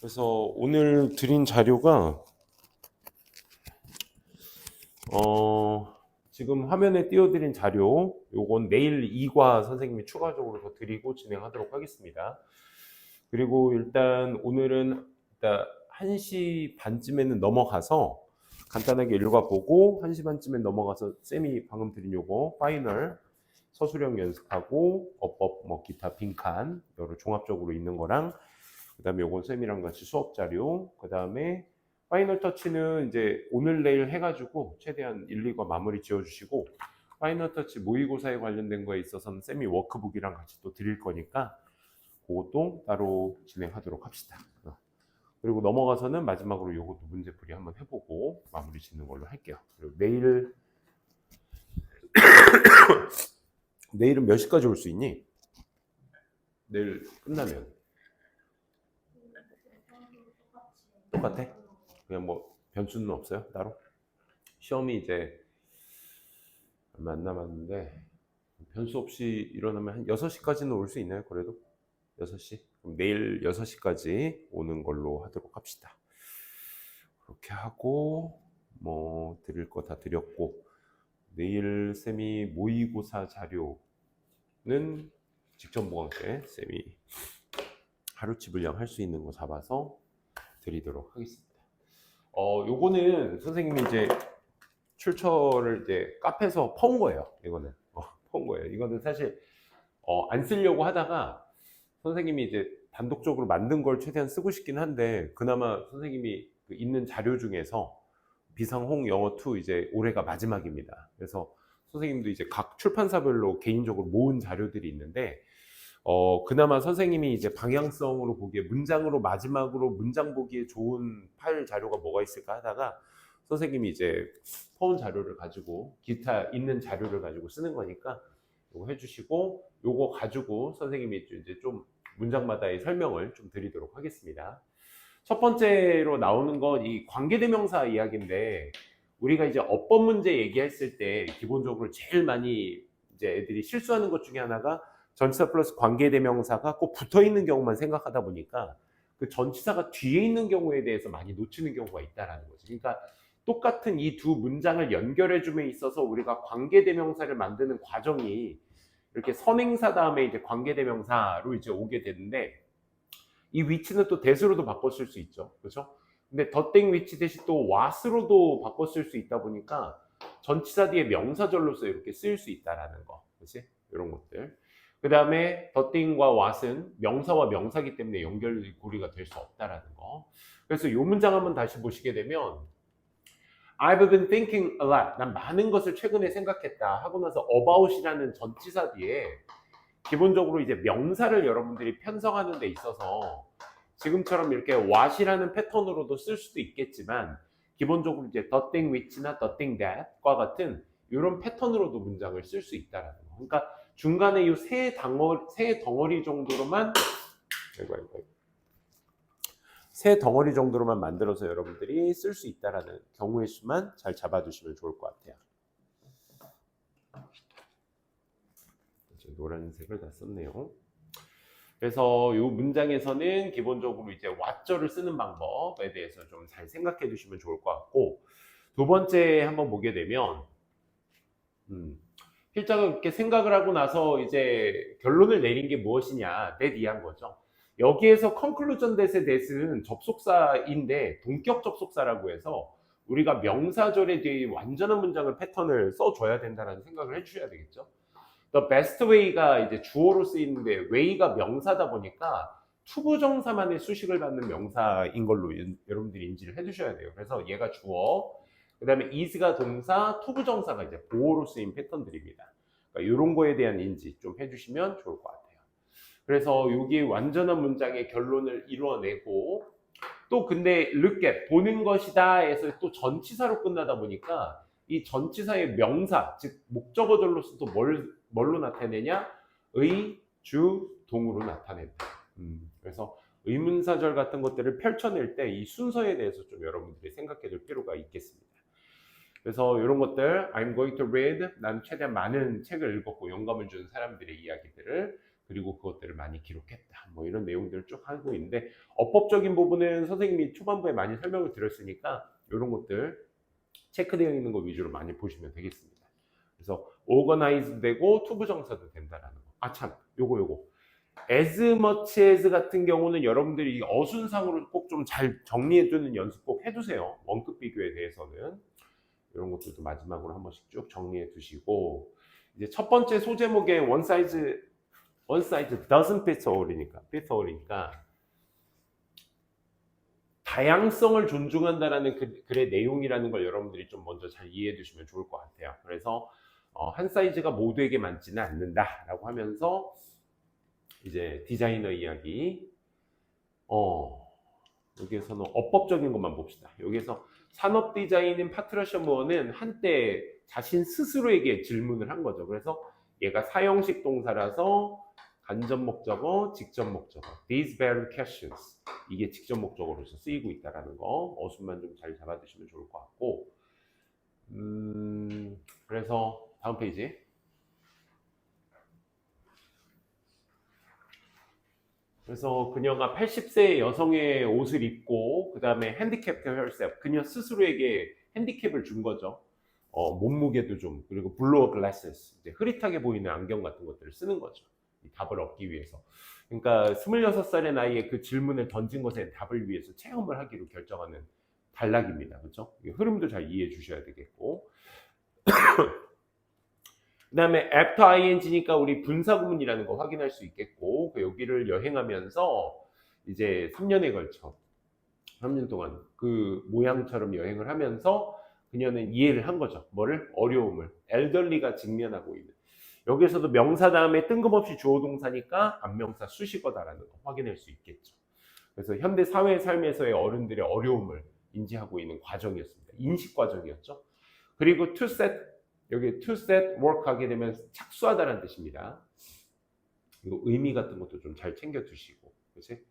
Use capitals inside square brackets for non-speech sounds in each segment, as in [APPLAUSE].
그래서 오늘 드린 자료가 어 지금 화면에 띄워드린 자료 요건 내일 2과 선생님이 추가적으로 더 드리고 진행하도록 하겠습니다. 그리고 일단 오늘은 일단 1시 반쯤에는 넘어가서 간단하게 읽어보고 1시 반쯤에 넘어가서 쌤이 방금 드린 요거 파이널 서술형 연습하고 어법 뭐 기타 빈칸 여러 종합적으로 있는 거랑 그 다음에 요건 쌤이랑 같이 수업 자료 그 다음에 파이널 터치는 이제 오늘 내일 해가지고 최대한 1, 2과 마무리 지어주시고 파이널 터치 모의고사에 관련된 거에 있어서는 쌤이 워크북이랑 같이 또 드릴 거니까 그것도 따로 진행하도록 합시다. 어. 그리고 넘어가서는 마지막으로 요것도 문제풀이 한번 해보고 마무리 짓는 걸로 할게요. 그리고 내일 [COUGHS] 내일은 몇 시까지 올 수 있니? 내일 끝나면 똑같아? 그냥 뭐 변수는 없어요 따로? 시험이 이제 얼마 안 남았는데 변수 없이 일어나면 한 6시까지는 올 수 있나요 그래도? 6시? 그럼 내일 6시까지 오는 걸로 하도록 합시다 그렇게 하고 뭐 드릴 거 다 드렸고 내일 쌤이 모의고사 자료는 직전 보강 때 쌤이 하루치 분량 할 수 있는 거 잡아서 드리도록 하겠습니다. 어, 요거는 선생님이 이제 출처를 이제 카페에서 퍼온 거예요. 이거는 [LAUGHS] 어, 퍼온 거예요. 이거는 사실 어, 안 쓰려고 하다가 선생님이 이제 단독적으로 만든 걸 최대한 쓰고 싶긴 한데 그나마 선생님이 그 있는 자료 중에서 비상홍 영어 2 이제 올해가 마지막입니다. 그래서 선생님도 이제 각 출판사별로 개인적으로 모은 자료들이 있는데 어 그나마 선생님이 이제 방향성으로 보기에 문장으로 마지막으로 문장 보기에 좋은 파일 자료가 뭐가 있을까 하다가 선생님이 이제 퍼온 자료를 가지고 기타 있는 자료를 가지고 쓰는 거니까 요거 해주시고 요거 가지고 선생님이 이제 좀 문장마다의 설명을 좀 드리도록 하겠습니다. 첫 번째로 나오는 건 이 관계대명사 이야기인데 우리가 이제 어법 문제 얘기했을 때 기본적으로 제일 많이 이제 애들이 실수하는 것 중에 하나가 전치사 플러스 관계대명사가 꼭 붙어 있는 경우만 생각하다 보니까 그 전치사가 뒤에 있는 경우에 대해서 많이 놓치는 경우가 있다라는 거죠. 그러니까 똑같은 이 두 문장을 연결해 줌에 있어서 우리가 관계대명사를 만드는 과정이 이렇게 선행사 다음에 이제 관계대명사로 이제 오게 되는데 이 위치는 또 대수로도 바꿨을 수 있죠. 그렇죠? 근데 더땡 위치 대신 또 what으로도 바꿨을 수 있다 보니까 전치사 뒤에 명사절로서 이렇게 쓰일 수 있다라는 거. 그렇지? 이런 것들. 그 다음에 더 띵과 what은 명사와 명사기 때문에 연결고리가 될 수 없다라는 거. 그래서 이 문장 한번 다시 보시게 되면 I've been thinking a lot. 난 많은 것을 최근에 생각했다. 하고 나서 about이라는 전치사 뒤에 기본적으로 이제 명사를 여러분들이 편성하는 데 있어서 지금처럼 이렇게 what이라는 패턴으로도 쓸 수도 있겠지만 기본적으로 이제 the thing which나 the thing that과 같은 이런 패턴으로도 문장을 쓸 수 있다라는 거. 그러니까 중간에 이 세 덩어리, 세 덩어리 정도로만. 세 덩어리 정도로만 만들어서 여러분들이 쓸 수 있다라는 경우의 수만 잘 잡아두시면 좋을 것 같아요. 노란색을 다 썼네요. 그래서 이 문장에서는 기본적으로 이제 왓절을 쓰는 방법에 대해서 좀 잘 생각해 두시면 좋을 것 같고 두 번째 한번 보게 되면 음, 필자가 이렇게 생각을 하고 나서 이제 결론을 내린 게 무엇이냐 내 이한 거죠. 여기에서 conclusion that에 대해서는 접속사인데 동격 접속사라고 해서 우리가 명사절에 대해 완전한 문장을 패턴을 써줘야 된다라는 생각을 해주셔야 되겠죠. The best way가 이제 주어로 쓰이는데 way가 명사다 보니까 투부정사만의 수식을 받는 명사인 걸로 여- 여러분들이 인지를 해주셔야 돼요. 그래서 얘가 주어, 그 다음에 is가 동사, 투부정사가 이제 보어로 쓰인 패턴들입니다. 그러니까 이런 거에 대한 인지 좀 해주시면 좋을 것 같아요. 그래서 여기 완전한 문장의 결론을 이루어내고 또 근데 at 보는 것이다 해서 또 전치사로 끝나다 보니까 이 전치사의 명사 즉 목적어절로서 또 뭘, 뭘로 나타내냐 의, 주, 동으로 나타낸다. 음, 그래서 의문사절 같은 것들을 펼쳐낼 때 이 순서에 대해서 좀 여러분들이 생각해 둘 필요가 있겠습니다. 그래서 이런 것들 I'm going to read 난 최대한 많은 책을 읽었고 영감을 준 사람들의 이야기들을 그리고 그것들을 많이 기록했다. 뭐 이런 내용들을 쭉 하고 있는데 어법적인 부분은 선생님이 초반부에 많이 설명을 드렸으니까 이런 것들 체크되어 있는 거 위주로 많이 보시면 되겠습니다. 그래서 organize 되고 투부 정사도 된다라는 거. 아 참, 요거 요거. as much as 같은 경우는 여러분들이 이 어순상으로 꼭 좀 잘 정리해 두는 연습 꼭 해두세요. 원급 비교에 대해서는 이런 것들도 마지막으로 한 번씩 쭉 정리해 두시고 이제 첫 번째 소제목에 one size one size doesn't fit all이니까 fit all이니까 다양성을 존중한다라는 그, 글의 내용이라는 걸 여러분들이 좀 먼저 잘 이해해 두시면 좋을 것 같아요. 그래서 어, 한 사이즈가 모두에게 맞지는 않는다라고 하면서 이제 디자이너 이야기 어 여기에서는 어법적인 것만 봅시다. 여기에서 산업 디자인인 파트러셔 무어는 한때 자신 스스로에게 질문을 한 거죠. 그래서 얘가 사형식 동사라서 간접 목적어, 직접 목적어. These very questions. 이게 직접 목적어로서 쓰이고 있다라는 거. 어순만 좀 잘 잡아두시면 좋을 것 같고. 음, 그래서 다음 페이지. 그래서 그녀가 80세의 여성의 옷을 입고 그 다음에 핸디캡 herself. 그녀 스스로에게 핸디캡을 준 거죠. 어, 몸무게도 좀 그리고 블로어 글라스스 이제 흐릿하게 보이는 안경 같은 것들을 쓰는 거죠. 이 답을 얻기 위해서. 그러니까 26살의 나이에 그 질문을 던진 것에 답을 위해서 체험을 하기로 결정하는 단락입니다. 그렇죠? 이 흐름도 잘 이해해 주셔야 되겠고. 그 다음에 after ing니까 우리 분사구문이라는 거 확인할 수 있겠고 그 여기를 여행하면서 이제 3년에 걸쳐 3년 동안 그 모양처럼 여행을 하면서 그녀는 이해를 한 거죠. 뭐를? 어려움을. 엘덜리가 직면하고 있는. 여기에서도 명사 다음에 뜬금없이 주어 동사니까 안명사 수식어다라는 거 확인할 수 있겠죠. 그래서 현대 사회 삶에서의 어른들의 어려움을 인지하고 있는 과정이었습니다. 인식 과정이었죠. 그리고 to set 여기 to set work 하게 되면 착수하다라는 뜻입니다. 이거 의미 같은 것도 좀 잘 챙겨 두시고, 그렇지?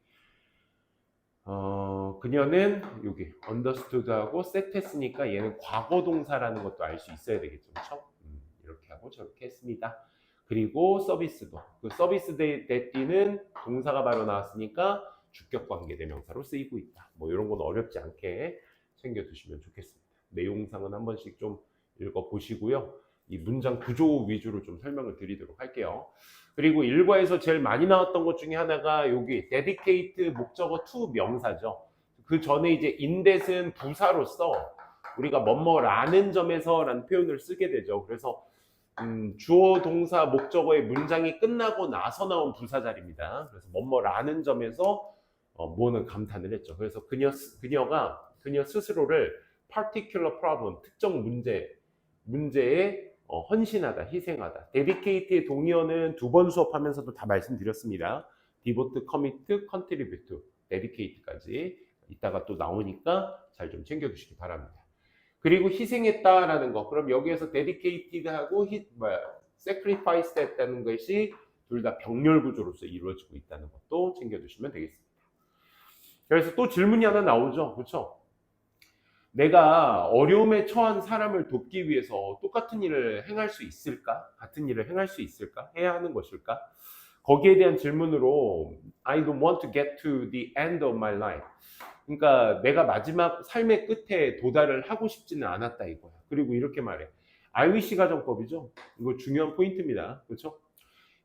어, 그녀는 여기 understood하고 set 했으니까 얘는 과거 동사라는 것도 알 수 있어야 되겠죠, 그렇죠? 음, 이렇게 하고 저렇게 했습니다. 그리고 서비스도 그 서비스 대띠는 동사가 바로 나왔으니까 주격 관계 대명사로 쓰이고 있다. 뭐 이런 건 어렵지 않게 챙겨 두시면 좋겠습니다. 내용상은 한 번씩 좀 읽어 보시고요. 이 문장 구조 위주로 좀 설명을 드리도록 할게요. 그리고 일과에서 제일 많이 나왔던 것 중에 하나가 여기 dedicate 목적어 to 명사죠. 그 전에 이제 indet은 부사로서 우리가 뭐뭐라는 점에서라는 표현을 쓰게 되죠. 그래서 음, 주어 동사 목적어의 문장이 끝나고 나서 나온 부사 자리입니다. 그래서 뭐뭐라는 점에서 어, 뭐는 감탄을 했죠. 그래서 그녀 그녀가 그녀 스스로를 particular problem 특정 문제 문제에 어, 헌신하다, 희생하다. dedicate의 동의어는 두 번 수업하면서도 다 말씀드렸습니다. devote, commit, contribute, dedicate까지 이따가 또 나오니까 잘 좀 챙겨주시기 바랍니다. 그리고 희생했다라는 거. 그럼 여기에서 뭐야, sacrifice 했다는 것이 둘 다 병렬 구조로서 이루어지고 있다는 것도 챙겨주시면 되겠습니다. 그래서 또 질문이 하나 나오죠. 그렇죠? 내가 어려움에 처한 사람을 돕기 위해서 똑같은 일을 행할 수 있을까? 같은 일을 행할 수 있을까? 해야 하는 것일까? 거기에 대한 질문으로 I don't want to get to the end of my life. 그러니까 내가 마지막 삶의 끝에 도달을 하고 싶지는 않았다 이거야. 그리고 이렇게 말해. I wish 가정법이죠. 이거 중요한 포인트입니다. 그렇죠?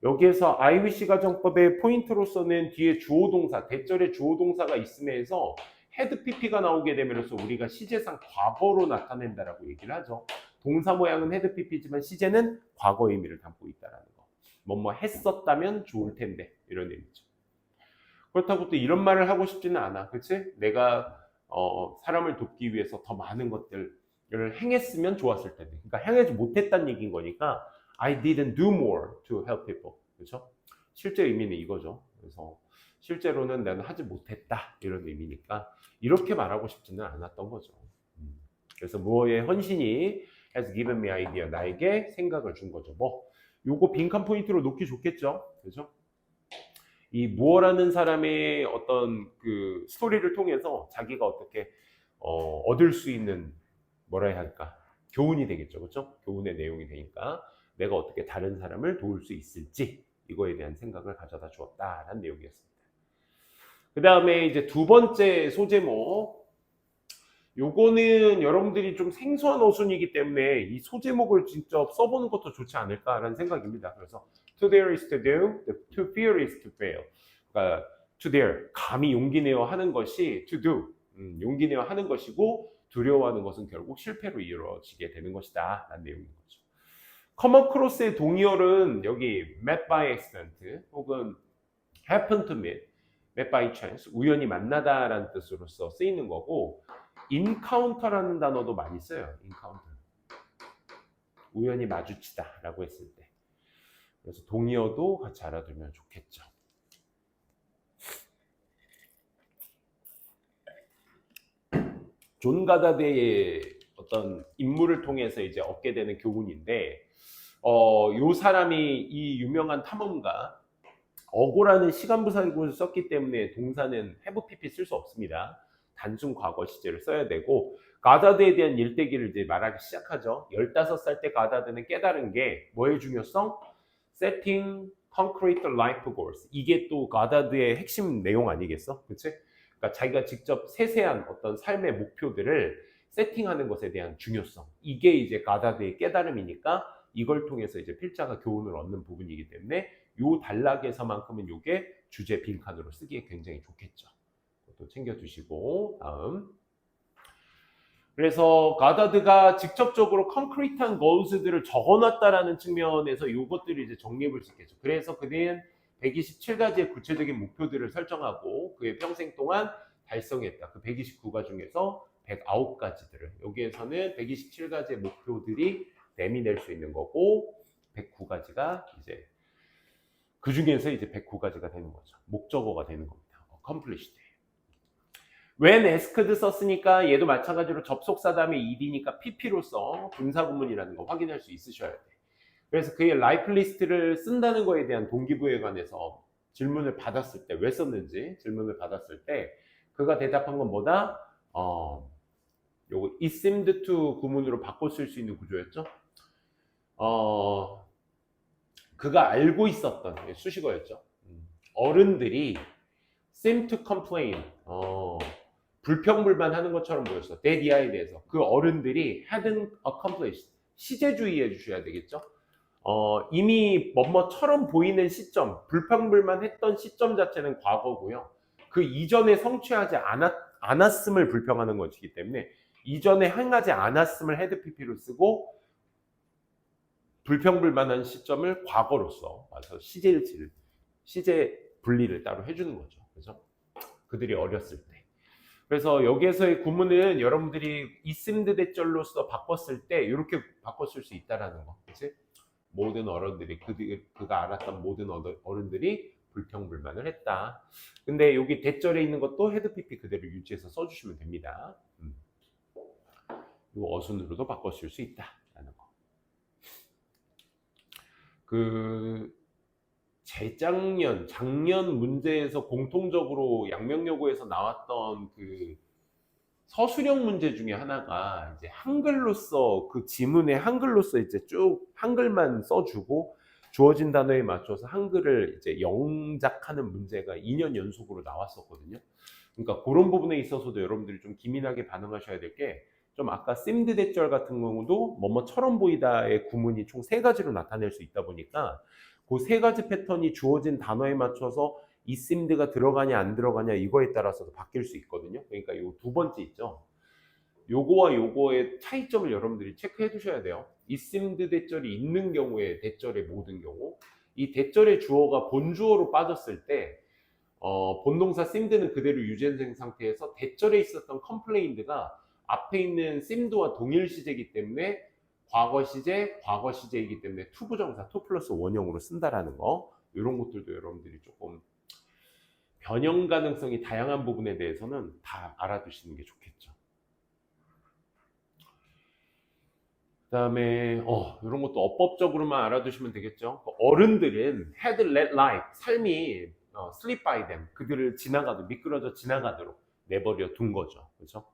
여기에서 I wish 가정법의 포인트로서는 뒤에 주어 동사, 대절에 주어 동사가 있음에서 헤드 PP가 나오게 되면서 우리가 시제상 과거로 나타낸다라고 얘기를 하죠. 동사 모양은 헤드 PP지만 시제는 과거 의미를 담고 있다라는 거. 뭐뭐 했었다면 좋을 텐데 이런 의미죠. 그렇다고 또 이런 말을 하고 싶지는 않아. 그치? 내가 어, 사람을 돕기 위해서 더 많은 것들을 행했으면 좋았을 텐데. 그러니까 행하지 못했다는 얘기인 거니까 I didn't do more to help people. 그렇죠? 실제 의미는 이거죠. 그래서 실제로는 나는 하지 못했다 이런 의미니까 이렇게 말하고 싶지는 않았던 거죠. 음. 그래서 무어의 헌신이 has given me idea 나에게 생각을 준 거죠. 뭐 요거 빈칸 포인트로 놓기 좋겠죠. 그죠? 이 무어라는 사람의 어떤 그 스토리를 통해서 자기가 어떻게 어, 얻을 수 있는 뭐라 해야 할까 교훈이 되겠죠. 그렇죠? 교훈의 내용이 되니까 내가 어떻게 다른 사람을 도울 수 있을지 이거에 대한 생각을 가져다 주었다라는 내용이었습니다. 그 다음에 이제 두 번째 소제목 요거는 여러분들이 좀 생소한 어순이기 때문에 이 소제목을 직접 써보는 것도 좋지 않을까라는 생각입니다. 그래서 to dare is to do, to fear is to fail. 그러니까 to dare, 감히 용기 내어 하는 것이 to do, 음, 용기 내어 하는 것이고 두려워하는 것은 결국 실패로 이루어지게 되는 것이다 라는 내용인 거죠. come across의 동의어는 여기 met by accident 혹은 happen to meet, met by chance, 우연히 만나다라는 뜻으로서 쓰이는 거고 encounter라는 단어도 많이 써요. encounter. 우연히 마주치다라고 했을 때. 그래서 동의어도 같이 알아두면 좋겠죠. 존 가다드의 어떤 인물을 통해서 이제 얻게 되는 교훈인데, 어, 요 사람이 이 유명한 탐험가 어고라는 시간부사구를 썼기 때문에 동사는 have pp 쓸 수 없습니다. 단순 과거 시제를 써야 되고 가다드에 대한 일대기를 이제 말하기 시작하죠. 15살 때 가다드는 깨달은 게 뭐의 중요성? setting concrete life goals. 이게 또 가다드의 핵심 내용 아니겠어? 그치? 그러니까 자기가 직접 세세한 어떤 삶의 목표들을 세팅하는 것에 대한 중요성. 이게 이제 가다드의 깨달음이니까 이걸 통해서 이제 필자가 교훈을 얻는 부분이기 때문에 요 단락에서만큼은 요게 주제 빈칸으로 쓰기에 굉장히 좋겠죠. 그것도 챙겨두시고 다음 그래서 가다드가 직접적으로 콘크리트한 goals들을 적어놨다라는 측면에서 요것들을 이제 정립을 짓겠죠. 그래서 그는 127가지의 구체적인 목표들을 설정하고 그의 평생 동안 달성했다. 그 129가 중에서 109가지들을 여기에서는 127가지의 목표들이 내미낼 수 있는 거고 109가지가 이제 그 중에서 이제 109가지가 되는 거죠. 목적어가 되는 겁니다. accomplished. when asked 썼으니까 얘도 마찬가지로 접속사 다음에 ed니까 pp로서 분사구문이라는 거 확인할 수 있으셔야 돼. 그래서 그의 라이프 리스트를 쓴다는 거에 대한 동기부여에 관해서 질문을 받았을 때 왜 썼는지 질문을 받았을 때 그가 대답한 건 뭐다? 어, 요거 it seemed to 구문으로 쓸수 있는 구조였죠. 어, 그가 알고 있었던 예, 수식어였죠. 음, 어른들이 seem to complain. 어, 불평불만하는 것처럼 보였어. 데디아에 대해서 그 어른들이 hadn't accomplished 시제주의해 주셔야 되겠죠. 어, 이미 뭐뭐처럼 보이는 시점, 불평불만했던 시점 자체는 과거고요. 그 이전에 성취하지 않았, 않았음을 불평하는 것이기 때문에 이전에 행하지 않았음을 헤드 PP로 쓰고 불평불만한 시점을 과거로서 와서 시제를 시제 분리를 따로 해주는 거죠. 그죠? 그들이 어렸을 때. 그래서 여기에서의 구문은 여러분들이 있음드 대절로서 바꿨을 때 이렇게 바꿨을 수 있다라는 거, 그렇지? 모든 어른들이 그들, 그가 알았던 모든 어른- 어른들이 불평불만을 했다. 근데 여기 대절에 있는 것도 헤드 PP 그대로 유지해서 써주시면 됩니다. 음. 이 어순으로도 바꿨을 수 있다라는 거. 그 재작년, 작년 문제에서 공통적으로 양명여고에서 나왔던 그 서술형 문제 중에 하나가 이제 한글로서 그 지문에 한글로서 이제 쭉 한글만 써주고 주어진 단어에 맞춰서 한글을 이제 영작하는 문제가 2년 연속으로 나왔었거든요. 그러니까 그런 부분에 있어서도 여러분들이 좀 기민하게 반응하셔야 될 게 좀 아까 sim드 대절 같은 경우도 뭐뭐처럼 보이다의 구문이 총 세 가지로 나타낼 수 있다 보니까 그 세 가지 패턴이 주어진 단어에 맞춰서 이 심드가 들어가냐 안 들어가냐 이거에 따라서도 바뀔 수 있거든요. 그러니까 요두 번째 있죠. 요거와 요거의 차이점을 여러분들이 체크해 두셔야 돼요. 이 심드 대절이 있는 경우에 대절의 모든 경우 이 대절의 주어가 본주어로 빠졌을 때 어, 본동사 심드는 그대로 유전생 상태에서 대절에 있었던 컴플레인드가 앞에 있는 심드와 동일 시제이기 때문에 과거 시제, 과거 시제이기 때문에 투 부정사, 투 플러스 원형으로 쓴다라는 거 이런 것들도 여러분들이 조금 변형 가능성이 다양한 부분에 대해서는 다 알아두시는 게 좋겠죠. 그 다음에 어, 이런 것도 어법적으로만 알아두시면 되겠죠. 그 어른들은 had let life 삶이 어, slip by them 그들을 지나가도 미끄러져 지나가도록 내버려 둔 거죠. 그렇죠?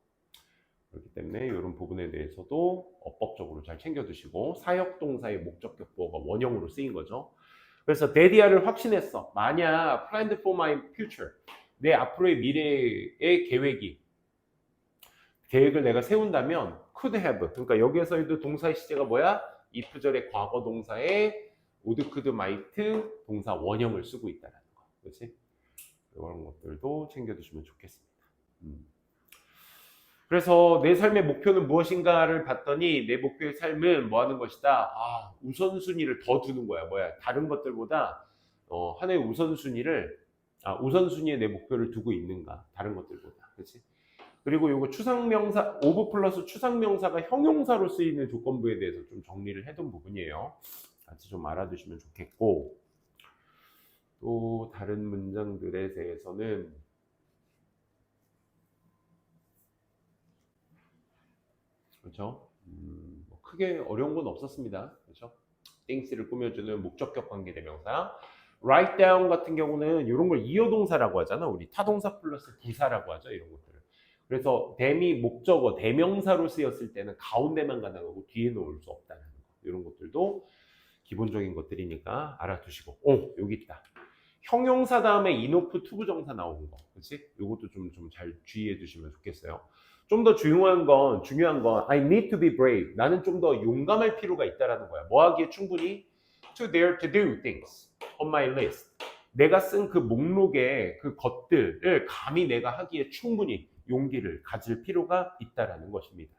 그렇기 때문에 이런 부분에 대해서도 어법적으로 잘 챙겨두시고 사역동사의 목적격보가 원형으로 쓰인 거죠. 그 그래서 데디아를 확신했어. 만약 planned for my future 내 앞으로의 미래의 계획이 계획을 내가 세운다면 could have 그러니까 여기에서도 동사의 시제가 뭐야? if절의 과거 동사에 would, could, might 동사 원형을 쓰고 있다는 거. 그렇지? 이런 것들도 챙겨두시면 좋겠습니다. 음. 그래서 내 삶의 목표는 무엇인가를 봤더니 내 목표의 삶은 뭐 하는 것이다? 아, 우선순위를 더 두는 거야. 뭐야? 다른 것들보다 어, 하나의 우선순위를 아, 우선순위에 내 목표를 두고 있는가? 다른 것들보다. 그렇지? 그리고 요거 추상명사 오브 플러스 추상명사가 형용사로 쓰이는 조건부에 대해서 좀 정리를 해둔 부분이에요. 같이 좀 알아두시면 좋겠고 또 다른 문장들에 대해서는 그렇죠? 음, 뭐 크게 어려운 건 없었습니다. 그렇죠? things를 꾸며주는 목적격 관계 대명사. write down 같은 경우는 이런 걸 이어동사라고 하잖아. 우리 타동사 플러스 부사라고 하죠. 이런 것들을. 그래서 대미 목적어 대명사로 쓰였을 때는 가운데만 가능하고 뒤에 놓을 수 없다는 거. 이런 것들도 기본적인 것들이니까 알아두시고. 오, 여기 있다. 형용사 다음에 인오프 투부정사 나오는 거. 그렇지? 이것도 좀 좀 잘 주의해 두시면 좋겠어요. 좀 더 중요한 건 중요한 건 I need to be brave. 나는 좀 더 용감할 필요가 있다라는 거야. 뭐 하기에 충분히 to dare to do things on my list. 내가 쓴 그 목록의 그 것들을 감히 내가 하기에 충분히 용기를 가질 필요가 있다라는 것입니다.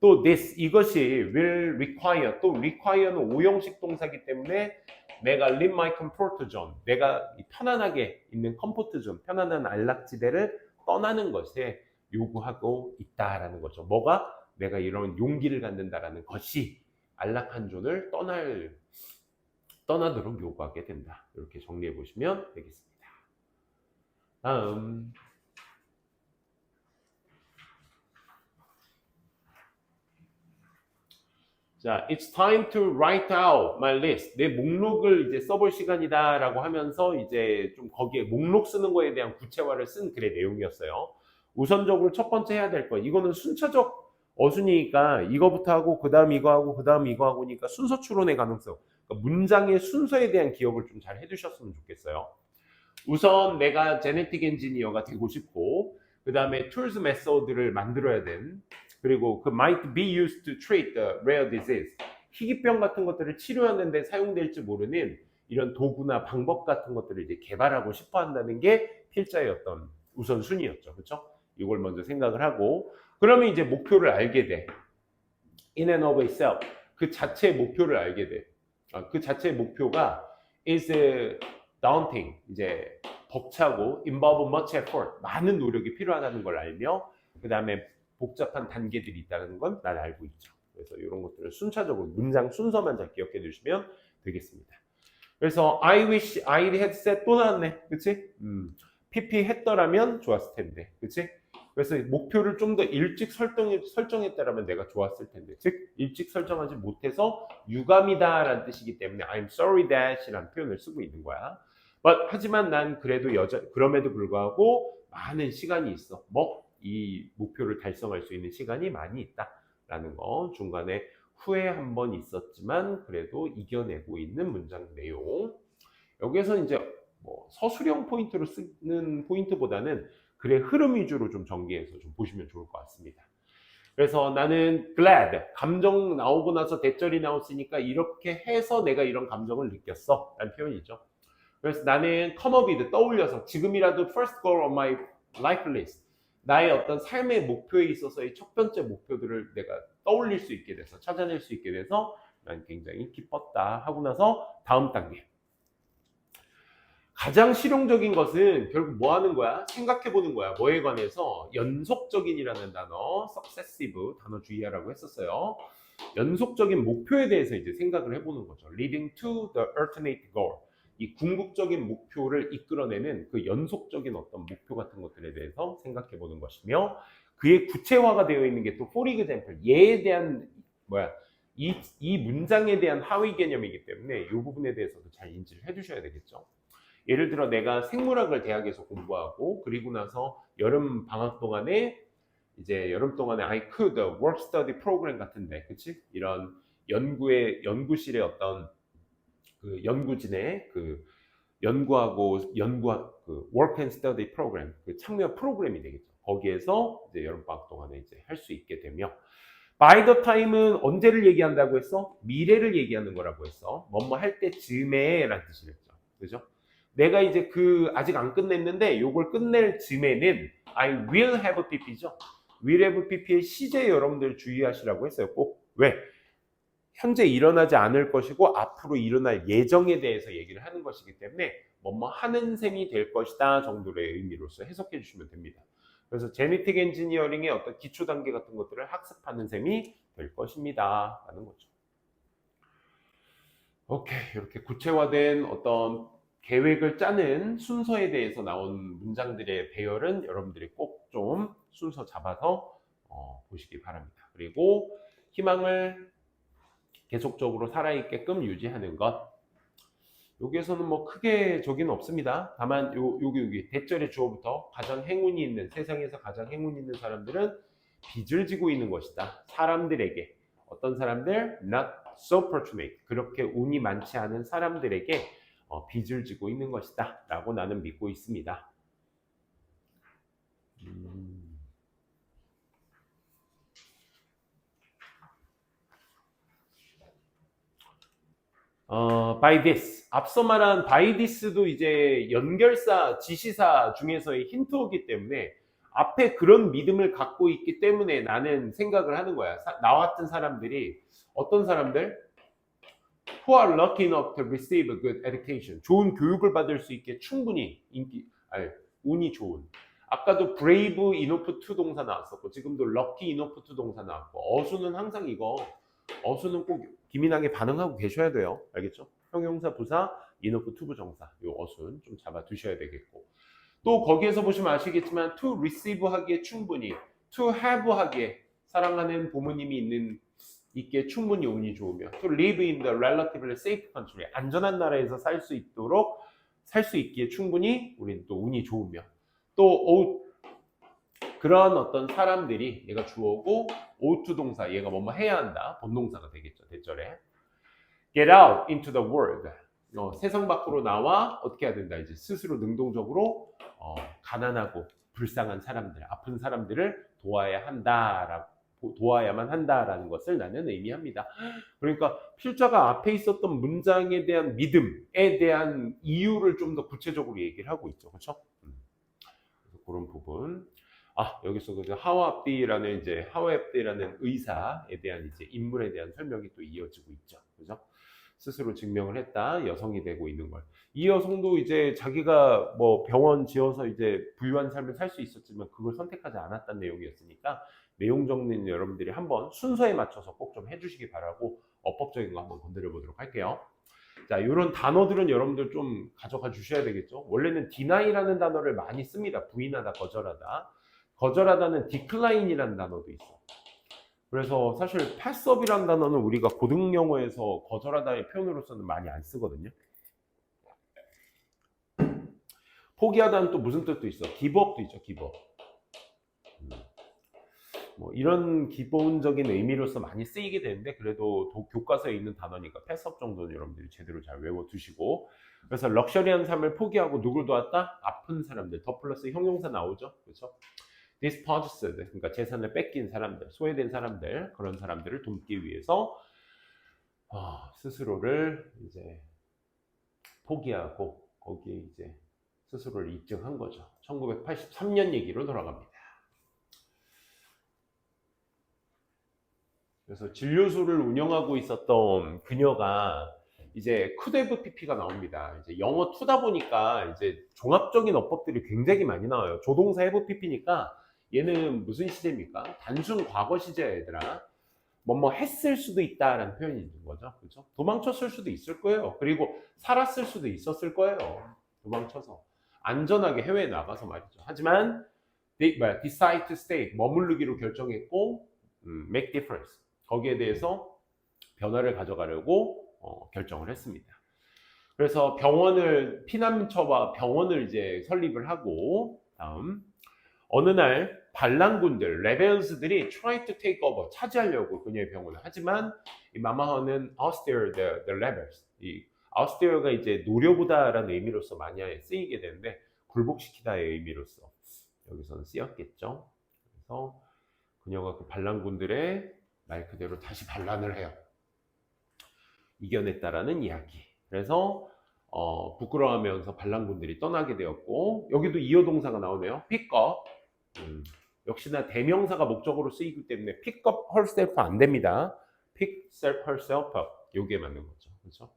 또 this 이것이 will require 또 require는 오형식 동사기 때문에 내가 leave my comfort zone 내가 이 편안하게 있는 comfort zone 편안한 안락지대를 떠나는 것에 요구하고 있다라는 거죠. 뭐가 내가 이런 용기를 갖는다라는 것이 안락한 존을 떠날 떠나도록 요구하게 된다. 이렇게 정리해 보시면 되겠습니다. 다음 자, it's time to write out my list. 내 목록을 이제 써볼 시간이다라고 하면서 이제 좀 거기에 목록 쓰는 거에 대한 구체화를 쓴 글의 내용이었어요. 우선적으로 첫 번째 해야 될 거. 이거는 순차적 어순이니까 이거부터 하고 그 다음 이거 하고 그 다음 이거 하고니까 순서 추론의 가능성. 그러니까 문장의 순서에 대한 기억을 좀 잘 해두셨으면 좋겠어요. 우선 내가 제네틱 엔지니어가 되고 싶고 그 다음에 툴스 메소드를 만들어야 된 그리고 그 might be used to treat the rare disease 희귀병 같은 것들을 치료하는 데 사용될지 모르는 이런 도구나 방법 같은 것들을 이제 개발하고 싶어 한다는 게 필자의 어떤 우선순위였죠. 그렇죠? 이걸 먼저 생각을 하고 그러면 이제 목표를 알게 돼. in and of itself 그 자체의 목표를 알게 돼. 아, 그 자체의 목표가 is daunting 이제 벅차고 involve much effort 많은 노력이 필요하다는 걸 알며 그 다음에 복잡한 단계들이 있다는 건 난 알고 있죠. 그래서 이런 것들을 순차적으로 문장 순서만 잘 기억해 두시면 되겠습니다. 그래서 I wish I had said 또 나왔네, 그렇지? 음, PP 했더라면 좋았을 텐데, 그렇지? 그래서 목표를 좀 더 일찍 설정, 설정했다라면 내가 좋았을 텐데, 즉 일찍 설정하지 못해서 유감이다라는 뜻이기 때문에 I'm sorry that이라는 표현을 쓰고 있는 거야. But, 하지만 난 그래도 여자 그럼에도 불구하고 많은 시간이 있어. 뭐 이 목표를 달성할 수 있는 시간이 많이 있다 라는 거 중간에 후회 한 번 있었지만 그래도 이겨내고 있는 문장 내용. 여기에서 이제 뭐 서술형 포인트로 쓰는 포인트보다는 글의 흐름 위주로 좀 전개해서 좀 보시면 좋을 것 같습니다. 그래서 나는 glad 감정 나오고 나서 대절이 나왔으니까 이렇게 해서 내가 이런 감정을 느꼈어 라는 표현이죠. 그래서 나는 come up with 떠올려서 지금이라도 first goal on my life list 나의 어떤 삶의 목표에 있어서의 첫 번째 목표들을 내가 떠올릴 수 있게 돼서 찾아낼 수 있게 돼서 난 굉장히 기뻤다 하고 나서 다음 단계 가장 실용적인 것은 결국 뭐 하는 거야? 생각해 보는 거야. 뭐에 관해서 연속적인이라는 단어, successive 단어 주의하라고 했었어요. 연속적인 목표에 대해서 이제 생각을 해보는 거죠. leading to the ultimate goal. 이 궁극적인 목표를 이끌어내는 그 연속적인 어떤 목표 같은 것들에 대해서 생각해 보는 것이며 그의 구체화가 되어 있는 게 또 for example 예에 대한 뭐야 이, 이 문장에 대한 하위 개념이기 때문에 이 부분에 대해서도 잘 인지를 해두셔야 되겠죠. 예를 들어 내가 생물학을 대학에서 공부하고 그리고 나서 여름 방학 동안에 이제 여름 동안에 I could work study program 같은데 그치 이런 연구의 연구실의 어떤 그 연구진의 그 연구하고 연구 그 work and study 프로그램 그 참여 프로그램이 되겠죠. 거기에서 이제 여름 방학 동안에 이제 할 수 있게 되며 by the time은 언제를 얘기한다고 했어? 미래를 얘기하는 거라고 했어. 뭐뭐 할 때쯤에라는 뜻이겠죠. 그죠? 내가 이제 그 아직 안 끝냈는데 요걸 끝낼 즈음에는 I will have pp죠. will have pp의 시제 여러분들 주의하시라고 했어요. 꼭 왜? 현재 일어나지 않을 것이고 앞으로 일어날 예정에 대해서 얘기를 하는 것이기 때문에 뭐뭐 하는 셈이 될 것이다 정도의 의미로서 해석해 주시면 됩니다. 그래서 제네틱 엔지니어링의 어떤 기초 단계 같은 것들을 학습하는 셈이 될 것입니다. 라는 거죠. 오케이. 이렇게 구체화된 어떤 계획을 짜는 순서에 대해서 나온 문장들의 배열은 여러분들이 꼭 좀 순서 잡아서 어, 보시기 바랍니다. 그리고 희망을 계속적으로 살아있게끔 유지하는 것. 여기에서는 뭐 크게 저기는 없습니다. 다만 요, 여기 여기 대절의 주어부터 가장 행운이 있는 세상에서 가장 행운이 있는 사람들은 빚을 지고 있는 것이다. 사람들에게 어떤 사람들 not so fortunate 그렇게 운이 많지 않은 사람들에게 어, 빚을 지고 있는 것이다 라고 나는 믿고 있습니다. 음. 어, by this. 앞서 말한 by this도 이제 연결사, 지시사 중에서의 힌트이기 때문에 앞에 그런 믿음을 갖고 있기 때문에 나는 생각을 하는 거야. 사, 나 같은 사람들이 어떤 사람들? Who are lucky enough to receive a good education. 좋은 교육을 받을 수 있게 충분히 인기, 아니, 운이 좋은. 아까도 brave enough to 동사 나왔었고 지금도 lucky enough to 동사 나왔고 어수는 항상 이거 어수는 꼭 기민하게 반응하고 계셔야 돼요. 알겠죠? 형용사 부사 enough to 부정사 요 어순 좀 잡아 두셔야 되겠고 또 거기에서 보시면 아시겠지만 to receive 하기에 충분히 to have 하기에 사랑하는 부모님이 있는 있게 충분히 운이 좋으며 to live in the relatively safe country 안전한 나라에서 살 수 있도록 살 수 있기에 충분히 우리는 또 운이 좋으며 또 오, 그런 어떤 사람들이 얘가 주어고 ought 동사 얘가 뭐뭐 해야 한다 본동사가 되겠죠 대절에. get out into the world. 어, 세상 밖으로 나와 어떻게 해야 된다 이제 스스로 능동적으로 어, 가난하고 불쌍한 사람들 아픈 사람들을 도와야 한다라고 도와야만 한다라는 것을 나는 의미합니다. 그러니까 필자가 앞에 있었던 문장에 대한 믿음에 대한 이유를 좀 더 구체적으로 얘기를 하고 있죠. 그렇죠? 음. 그런 부분. 아 여기서 그 하와비라는 이제 하와비라는 의사에 대한 이제 인물에 대한 설명이 또 이어지고 있죠. 그죠? 스스로 증명을 했다 여성이 되고 있는 걸. 이 여성도 이제 자기가 뭐 병원 지어서 이제 부유한 삶을 살 수 있었지만 그걸 선택하지 않았다는 내용이었으니까 내용 정리는 여러분들이 한번 순서에 맞춰서 꼭 좀 해주시기 바라고 어법적인 거 한번 건드려 보도록 할게요. 자, 이런 단어들은 여러분들 좀 가져가 주셔야 되겠죠. 원래는 deny라는 단어를 많이 씁니다. 부인하다, 거절하다. 거절하다는 decline이라는 단어도 있어. 그래서 사실 passup이라는 단어는 우리가 고등 영어에서 거절하다의 표현으로서는 많이 안 쓰거든요. 포기하다는 또 무슨 뜻도 있어? 기법도 있죠, 기법. 음. 뭐 이런 기본적인 의미로서 많이 쓰이게 되는데 그래도 도, 교과서에 있는 단어니까 패스업 정도는 여러분들이 제대로 잘 외워두시고 그래서 럭셔리한 삶을 포기하고 누굴 도왔다? 아픈 사람들 더 플러스 형용사 나오죠 그렇죠? dispossessed 그러니까 재산을 뺏긴 사람들 소외된 사람들 그런 사람들을 돕기 위해서 어, 스스로를 이제 포기하고 거기에 이제 스스로를 입증한 거죠 1983년 얘기로 돌아갑니다 그래서 진료소를 운영하고 있었던 그녀가 이제 쿠데브 PP가 나옵니다. 이제 영어 투다 보니까 이제 종합적인 어법들이 굉장히 많이 나와요. 조동사 해부 PP니까 얘는 무슨 시제입니까? 단순 과거 시제야 얘들아. 뭐뭐 했을 수도 있다라는 표현이 있는 거죠. 그렇죠? 도망쳤을 수도 있을 거예요. 그리고 살았을 수도 있었을 거예요. 도망쳐서 안전하게 해외에 나가서 말이죠. 하지만 뭐야, decide to stay 머무르기로 결정했고 음, make difference 거기에 대해서 변화를 가져가려고 어, 결정을 했습니다. 그래서 병원을 피난처와 병원을 이제 설립을 하고 다음 어느 날 반란군들 레벨스들이 try to take over 차지하려고 그녀의 병원을 하지만 이 마마허는 austere the, the rebels 이 austere가 이제 노려보다라는 의미로서 많이 쓰이게 되는데 굴복시키다의 의미로서 여기서는 쓰였겠죠. 그래서 그녀가 그 반란군들의 말 그대로 다시 반란을 해요. 이겨냈다라는 이야기. 그래서 어, 부끄러워하면서 반란군들이 떠나게 되었고 여기도 이어 동사가 나오네요. up. 음, 역시나 대명사가 목적으로 쓰이기 때문에 up herself 안 됩니다. pick self herself. 요게 맞는 거죠. 그렇죠?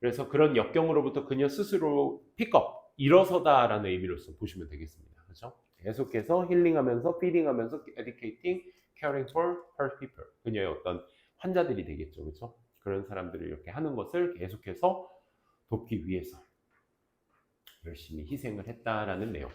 그래서 그런 역경으로부터 그녀 스스로 up 일어서다라는 의미로서 보시면 되겠습니다. 그렇죠? 계속해서 힐링하면서 feeding하면서 educating, caring for her people. 그녀의 어떤 환자들이 되겠죠. 그렇죠? 그런 사람들을 이렇게 하는 것을 계속해서 돕기 위해서 열심히 희생을 했다라는 내용.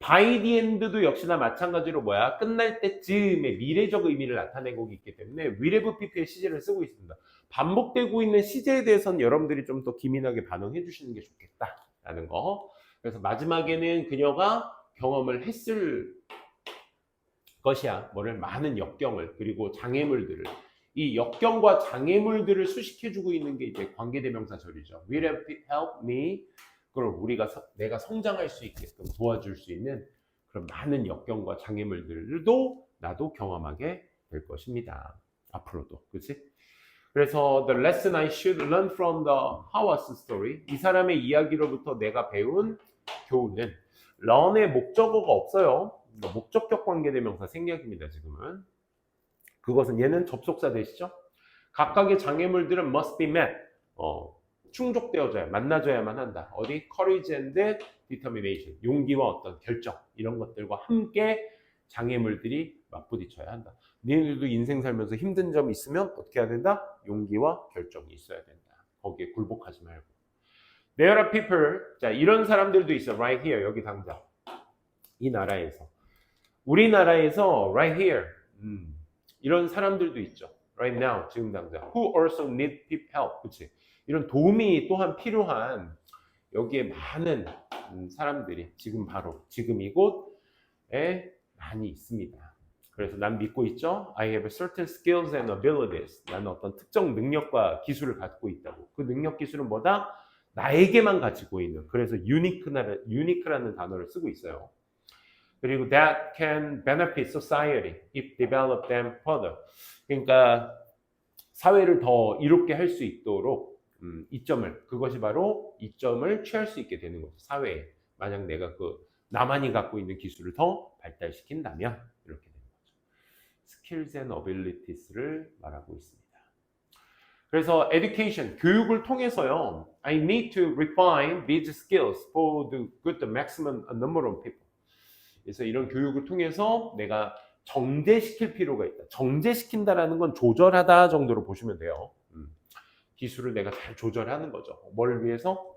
by the end도 역시나 마찬가지로 뭐야? 끝날 때쯤의 미래적 의미를 나타내고 있기 때문에 have pp의 시제를 쓰고 있습니다. 반복되고 있는 시제에 대해서는 여러분들이 좀 더 기민하게 반응해 주시는 게 좋겠다라는 거. 그래서 마지막에는 그녀가 경험을 했을 것이야. 뭐를 많은 역경을 그리고 장애물들을 이 역경과 장애물들을 수식해주고 있는 게 이제 관계대명사절이죠. Will help me? 그걸 우리가 서- 내가 성장할 수 있게끔 도와줄 수 있는 그런 많은 역경과 장애물들도 나도 경험하게 될 것입니다. 앞으로도, 그렇지? 그래서 the lesson I should learn from the Hawass story 이 사람의 이야기로부터 내가 배운 교훈은 learn의 목적어가 없어요. 그러니까 목적격 관계대명사 생략입니다. 지금은. 그것은 얘는 접속사 되시죠? 각각의 장애물들은 must be met. 어, 충족되어져야 만나져야만 한다. 어디? courage and determination. 용기와 어떤 결정 이런 것들과 함께 장애물들이 맞부딪혀야 한다. 니네들도 인생 살면서 힘든 점 있으면 어떻게 해야 된다? 용기와 결정이 있어야 된다. 거기에 굴복하지 말고. There are people. 자, 이런 사람들도 있어. Right here. 여기 당장. 이 나라에서. 우리나라에서 right here. 음, 이런 사람들도 있죠. Right now. 지금 당장. Who also need help. 그치? 이런 도움이 또한 필요한 여기에 많은 음, 사람들이 지금 바로 지금 이곳에 많이 있습니다. 그래서 난 믿고 있죠. I have certain skills and abilities. 나는 어떤 특정 능력과 기술을 갖고 있다고. 그 능력 기술은 뭐다? 나에게만 가지고 있는. 그래서 unique라는 단어를 쓰고 있어요. 그리고 that can benefit society if develop them further. 그러니까 사회를 더 이롭게 할 수 있도록 음, 이점을 그것이 바로 이점을 취할 수 있게 되는 거죠. 사회에 만약 내가 그 나만이 갖고 있는 기술을 더 발달시킨다면 이렇게 되는 거죠. skills and abilities를 말하고 있습니다. 그래서 education 교육을 통해서요. I need to refine these skills for the good the maximum number of people. 그래서 이런 교육을 통해서 내가 정제시킬 필요가 있다. 정제시킨다라는 건 조절하다 정도로 보시면 돼요. 음. 기술을 내가 잘 조절하는 거죠. 뭘 위해서?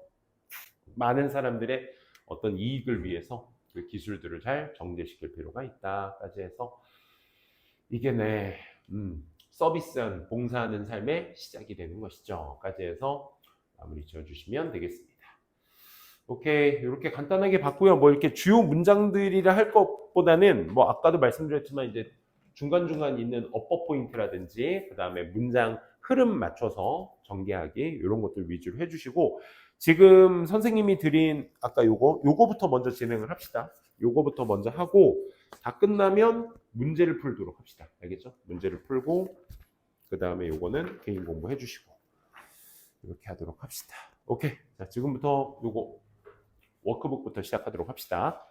많은 사람들의 어떤 이익을 위해서 그 기술들을 잘 정제시킬 필요가 있다까지 해서 이게 내 음, 서비스한 봉사하는 삶의 시작이 되는 것이죠.까지 해서 마무리 지어주시면 되겠습니다. 오케이 이렇게 간단하게 봤고요. 뭐 이렇게 주요 문장들이라 할 것보다는 뭐 아까도 말씀드렸지만 이제 중간 중간 있는 어법 포인트라든지 그 다음에 문장 흐름 맞춰서 전개하기 이런 것들 위주로 해주시고 지금 선생님이 드린 아까 요거 요거부터 먼저 진행을 합시다. 요거부터 먼저 하고 다 끝나면 문제를 풀도록 합시다. 알겠죠? 문제를 풀고 그 다음에 요거는 개인 공부 해주시고 이렇게 하도록 합시다. 오케이. 자 지금부터 요거 워크북부터 시작하도록 합시다.